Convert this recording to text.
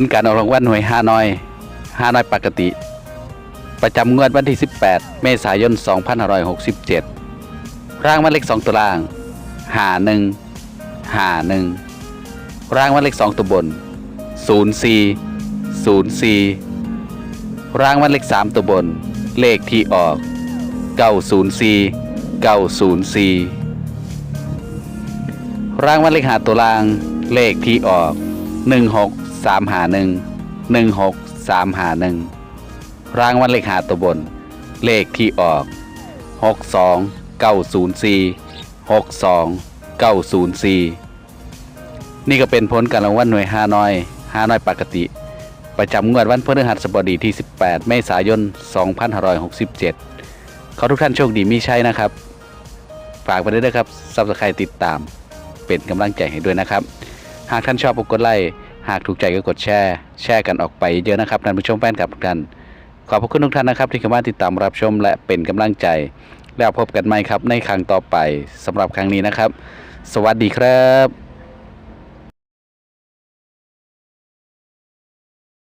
ลการออกรางวัลหน่วยห้าน้อยห้าน้อยปกติ ประจำงวดวันที่ 18 เมษายน 2567ร่างวันเลข2ตัวล่างหาหนึ่งหาหนึ่งร่างวันเลข2ตัวบน 04 04ร่างวันเลข3ตัวบน เลขที่ออก 904 904ร่างวันเลขหาตัวล่าง เลขที่ออก 16 3หา1 16 3หา1ร่างวันเลขหาตัวบน เลขที่ออก62 904 62 904นี่ก็เป็นผลการรางวัลหน่วยห้าน้อยห้าน้อยปกติ ประจำงวดวันพฤหัสบดีที่ 18 เมษายน 2567 ขอทุกท่านโชคดีมีชัยนะครับ ฝากไปด้วยนะครับซับสไครต์ติดตามเป็นกำลังใจให้ด้วยนะครับ หากท่านชอบกดไลค์ หากถูกใจก็กดแชร์ แชร์กันออกไปเยอะนะครับท่านผู้ชมแฟนคลับทุกท่าน ขอบพระคุณทุกท่านนะครับ ที่เข้ามาติดตามรับชมและเป็นกำลังใจ แล้วพบกันใหม่ครับในครั้งต่อไปสำหรับครั้งนี้นะครับ สวัสดีครับ